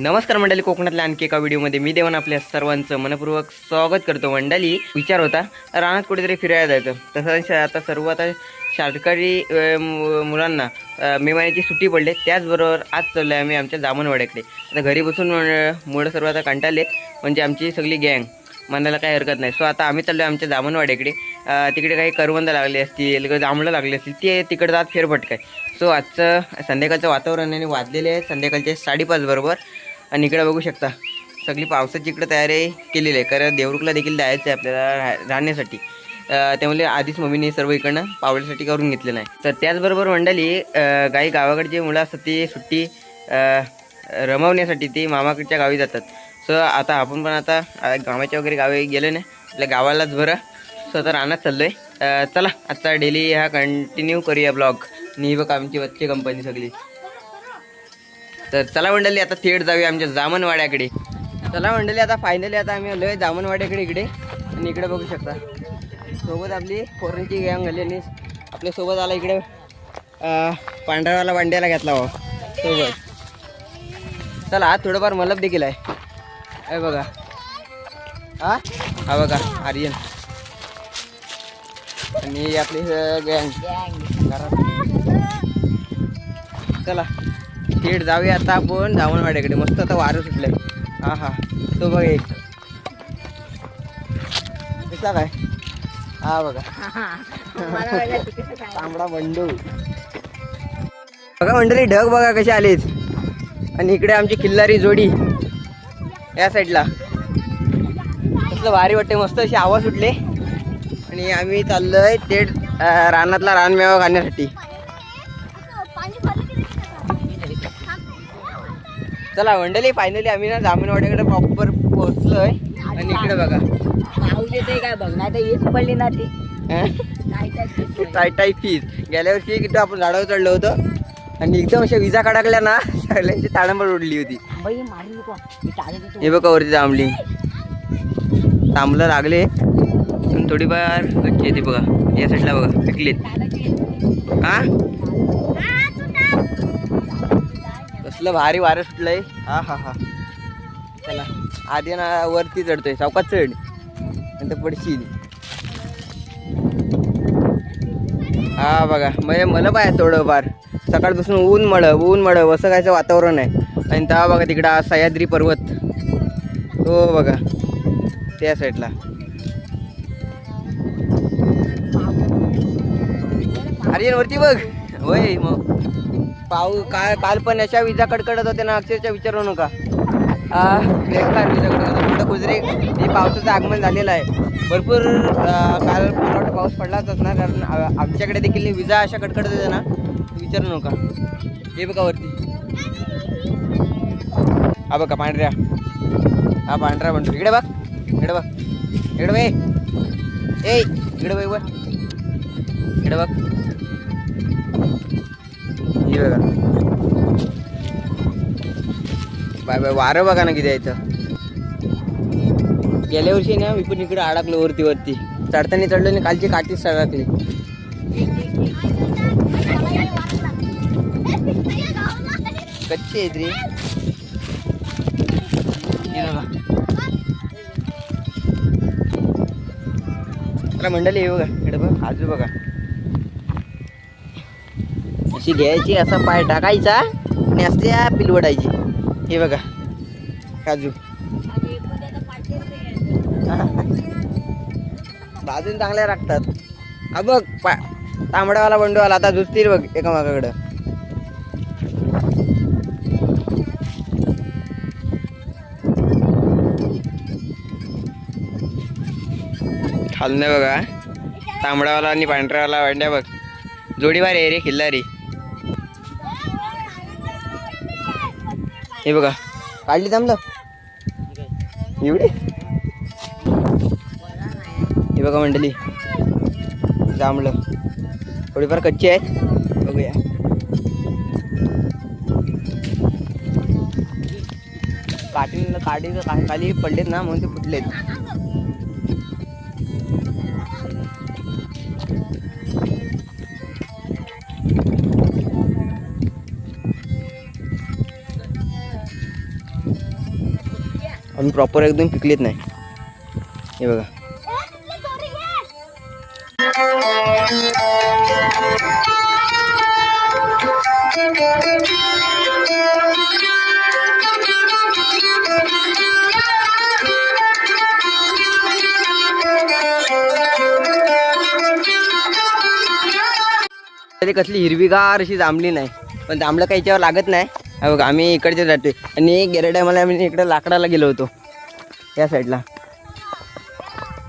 नमस्कार मंडळी कोकणातल्या आणखी एका व्हिडिओमध्ये मी देवन आपल्या सर्वांचं मनपूर्वक स्वागत करतो. मंडळी विचार होता रानात कुठेतरी फिरायला जायचं. तसं आता सर्व आता शाळकरी मु- मुलांना मे महिन्याची सुट्टी पडली. त्याचबरोबर आज चाललो आहे आम्ही आमच्या जामनवाड्याकडे. आता घरी बसून अ, मुलं सर्व आता कंटाळले म्हणजे आमची सगळी गँग. म्हणायला काही हरकत नाही. सो आता आम्ही चाललो आहे आमच्या जामनवाड्याकडे. तिकडे काही करवंद लागले असतील जांभळं लागले असतील ते तिकडे जात फेरफटकाय. सो आजचं संध्याकाळचं वातावरण आणि वाजलेले आहे. संध्याकाळचे साडेपाच बरोबर. आणि इकडे बघू शकता सगळी पावसाची इकडे तयारी केलेली आहे. कारण देवरुखला देखील जायचं आहे आपल्याला रा राहण्यासाठी. त्यामुळे आधीच मम्मीने सर्व इकडनं पावल्यासाठी करून घेतलेलं आहे. तर त्याचबरोबर मंडळी काही गावाकडची मुलं असतात ती सुट्टी रमवण्यासाठी ती मामाकडच्या गावी जातात. सो आता आपण पण आता गावाच्या वगैरे गावी गेलो नाही आपल्या गावालाच बरं. सो आता रानात चाललो आहे चला आजचा डेली हा कंटिन्यू करूया ब्लॉग आणि ही बघ आमची वच्चे कंपनी सगळी. तर चला मंडळी आता थेट जाऊया आमच्या जामनवाड्याकडे. चला मंडळी आता फायनली आता आम्ही आलोय जामनवाड्याकडे इकडे. आणि इकडे बघू शकता. सोबत आपली फोरनची गँग आली आणि आपल्यासोबत आला इकडे पांढरावाला वांड्याला घेतला हो सोबत. चला आज थोडंफार मलब देखील आहे. हे बघा. हा? हा बघा आर्यन. आणि आपली गँग चला. थेट जाऊया आता आपण धावणवाड्याकडे मस्त आता वारं सुटलंय. हा हा. तो बघ एक. दिसला काय? हा बघा. तांबडा बंडू. बघा मंडळी ढग बघा कसे आलेत. आणि इकडे आमची किल्लारी जोडी. या साईडला. कसलं भारी वाटते मस्त अशी आवाज सुटले. आणि आम्ही चाललोय थेट रानातला रानमेवा खाण्यासाठी. चला मंडळी फायनली आम्ही ना जामनवाड्याकडे प्रॉपर पोहोचलोय. आणि इकडे बघा. काय बघ नाही तर हीच पडली ना ती. टाय टाय फीज गेल्या वर्षी किती आपण झाडावर चढलो होतो. आणि एकदम अशा विजा कडकल्या ना सगळ्यांची ताडंबळ उडली होती. हे बघा वरती तांबली तांबलं लागले. पण थोडीफार कच्ची येते बघा. या साईडला बघा पिकलीत. हा? कसलं भारी वारं सुटलंय. हा हा हा. चला. आधी ना वरती चढतोय सावकात चढ. नंतर पडशील हा बघा. म्हणजे मला पाय थोडंफार. सकाळपासून ऊन मळ ऊन मळ असं कायचं वातावरण आहे. आणि तेव्हा बघा तिकडं हा सह्याद्री पर्वत. तो बघा. त्या साईडला. अरे वरती बघ. होय मग. पाऊ काय काल पण अशा विजा कडकडत होत्या ना अक्षरशः विचारू नका. आ, बेकार विजा कडकडत होत्या. हे पावसाचं आगमन झालेलं आहे. भरपूर काल मला वाटतं पाऊस पडलाच असणार कारण आमच्याकडे देखील विजा अशा कडकडत होत्या ना विचारू नका. हे बघा वरती. हा बघा पांढऱ्या. हा पांढरा म्हणतो इकडे बघ इकडे बघ. इकडे ए इकडे बघ इकडे बघ. हे बघा. Bye bye. वारं बघा ना किती आहे इथं. गेल्या वर्षी ना मी पण इकडे अडकलो वरती वरती. चढताना चढलो आणि कालची काठीच सडकली कच्ची आहेत रे बघा. मंडळी येऊ बघा. इकडे बघ. आजू बघा. अशी घ्यायची असा पाय टाकायचा आणि असते पिलवडायची. हे बघा काजू. भाजून चांगल्या लागतात हा बघ पा तांबडावाला बंडूवाला आता झुजतील बघ एका मागाकडं खालनं बघा तांबडावाला आणि पांढऱ्यावाला वांड्या बघ. जोडीवार आहे रे खिल्लारी. हे बघा. काढली थांबलं एवढी? हे बघा मंडळी. जांभळं. थोडीफार कच्ची आहेत. बघूया. काठी काठी खाली पडलेत ना म्हणून ते फुटलेत. आम्ही प्रॉपर एकदम पिकलेत नाही. हे बघा. कसली हिरवीगार अशी जांभली नाही. पण जांभळं काही याच्यावर लागत नाही. हा बघा आम्ही इकडचे जातोय. आणि गेल्या टायमाला आम्ही इकडे लाकडाला गेलो होतो. या साईडला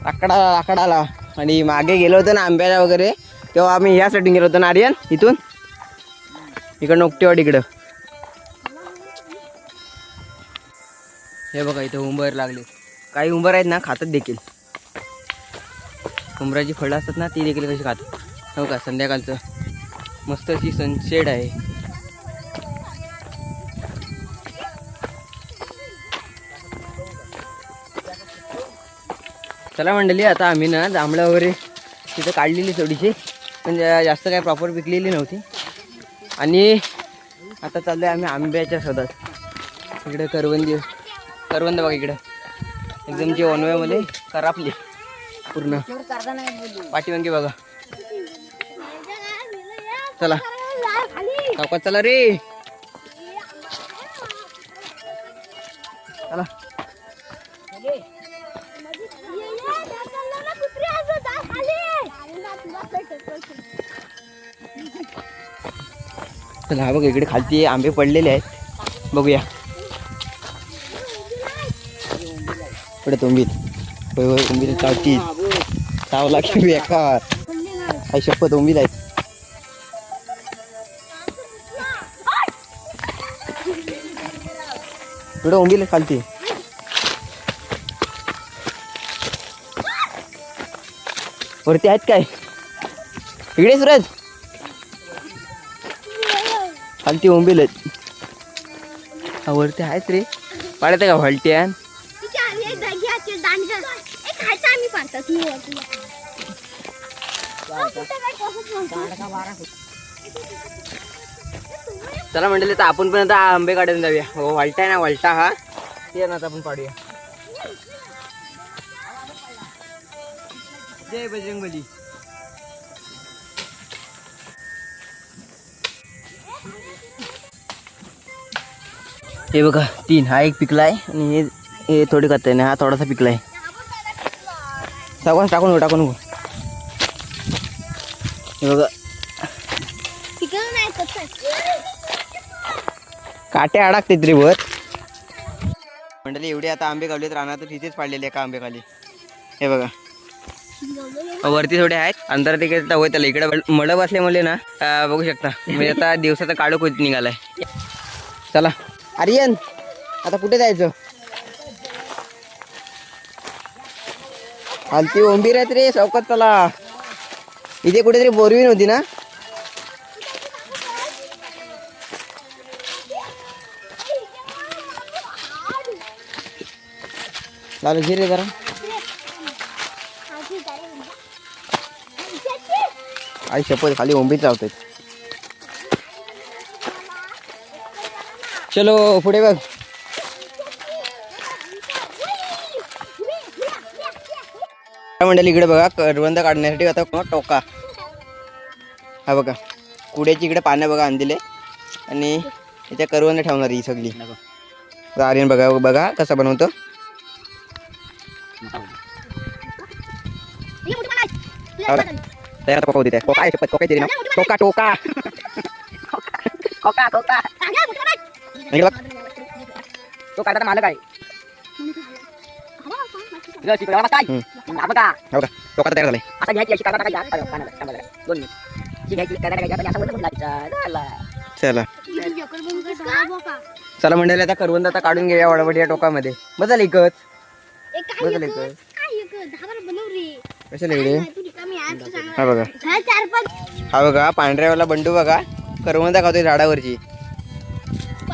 लाकडा लाकडाला. आणि मागे गेलो होतो ना आंब्याला वगैरे तेव्हा आम्ही ह्या साईडून गेलो होतो ना आर्यन इथून? इकडं नोकटेवाड इकडं. हे बघा इथं उंबर लागले. काही उंबर आहेत ना खातात देखील. उंबराची फळं असतात ना ती देखील कशी खातात. हो का संध्याकाळचं. मस्त अशी सनसेट आहे. चला मंडळी आता आम्ही ना जांभळं वगैरे तिथं काढलेली थोडीशी. पण जास्त काय प्रॉपर पिकलेली नव्हती. आणि आता चाललो आहे आम्ही आंब्याच्या शोधात. इकडे करवंदी करवंद बघा इकडं. एकदम जे वनव्यामध्ये करापली पूर्ण. पाठीवंगी बघा. चला. चला रे. चला हा बघ इकडे खालती आंबे पडलेले आहेत. बघूया. पुढे तुंबीत होय होय तुंबीत चावती. चावला की बेकार काही शपथ उंबीत आहेत. पुढे उंबील खालती. वरती आहेत काय? इकडे सुरज. खालती उंबील आहेत. हा वरती आहेत रे. पाडत का व्हॉल्ट्यान चला म्हणले तर आपण पण आता आंबे काढून जाऊया. हो वालटा आहे ना वालटा हा. ते ना आपण पाडूया. जय बजरंगबली. हे बघा तीन. हा एक पिकलाय आणि हे हे थोडे खात नाही हा थोडासा पिकलाय. सावकाश टाकून नको टाकून नको हे बघा. काटे अडकतात रे वर मंडळी एवढे आता आंबे गावलेत राहणार तर तिथेच पाडलेले एका आंबे खाली हे बघा. वरती थोडे आहेत. अंतर तिकडे होय त्याला. इकडे मळब असल्यामुळे ना अं, बघू शकता. म्हणजे आता दिवसाचा काळो कोच निघालाय. चला. आर्यन आता कुठे जायचं? हलती ओंबीर आहेत रे चौकात चला. इथे कुठेतरी बोरवीन होती ना? लालू घे रे जरा. आई शपथ खाली ओंबीर लावतात चलो पुढे बघ. म्हणेल इकडे बघा करवंद काढण्यासाठी आता कोण टोका. हा बघा कुड्याची इकडे पानं बघा आणलेले. आणि इथे करवंद ठेवणार ही सगळी. आर्यन बघा बघा कसा बनवतो. तयार होती तरी ना टोका टोका. तो काढता मालक आहे. हा चला. चला मंडळी आता करवंद आता काढून घेऊया वडावड या टोकामध्ये. बदल एकच. बदल एकच? कशाला इकडे हा बघा. हा बघा पांढऱ्यावाला बंडू बघा. करवंद खातोय झाडावरची.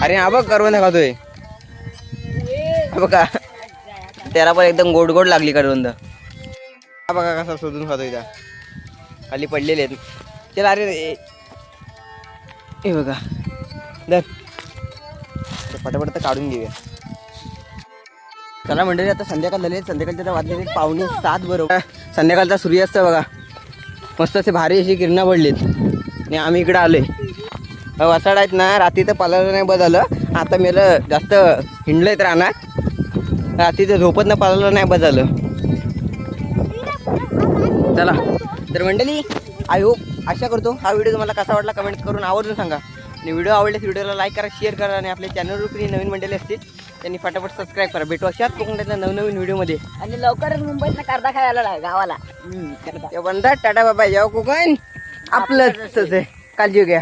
अरे हा बघ करवंद खातोय बघा. त्याला पण एकदम गोड गोड लागली करवंद हा बघा कसा शोधून खातोय त्या खाली पडलेले आहेत. चला अरे ए- हे बघा. दर पटापट तर काढून घेऊया. चला मंडळी आता संध्याकाळ झाले संध्याकाळचे आता वाजले पावणे सात बरोबर. संध्याकाळचा सूर्यास्त बघा. मस्त असे भारी अशी किरणं पडलीत. आणि आम्ही इकडं आलोय. वसाड आहेत ना रात्री तर पालायला नाही बस झालं आता मेलं जास्त हिंडलंय रानात. रात्री तर झोपत ना पालायला नाही बस झालं चला तर मंडळी आय होप आशा करतो हा व्हिडिओ तुम्हाला कसा वाटला कमेंट करून आवर्जून सांगा. आणि व्हिडिओ आवडल्यास व्हिडिओला लाईक करा शेअर करा आणि आपल्या चॅनलवर कुणी नवीन मंडळी असतील त्यांनी फटाफट सबस्क्राईब करा. भेटू अशाच कोकणातल्या नवनवीन व्हिडिओमध्ये आणि लवकरच मुंबईत करदा खायला गावाला. म्हणतात टाटा बाबा जेव्हा कोकण. आपलंच आहे. काळजी घ्या.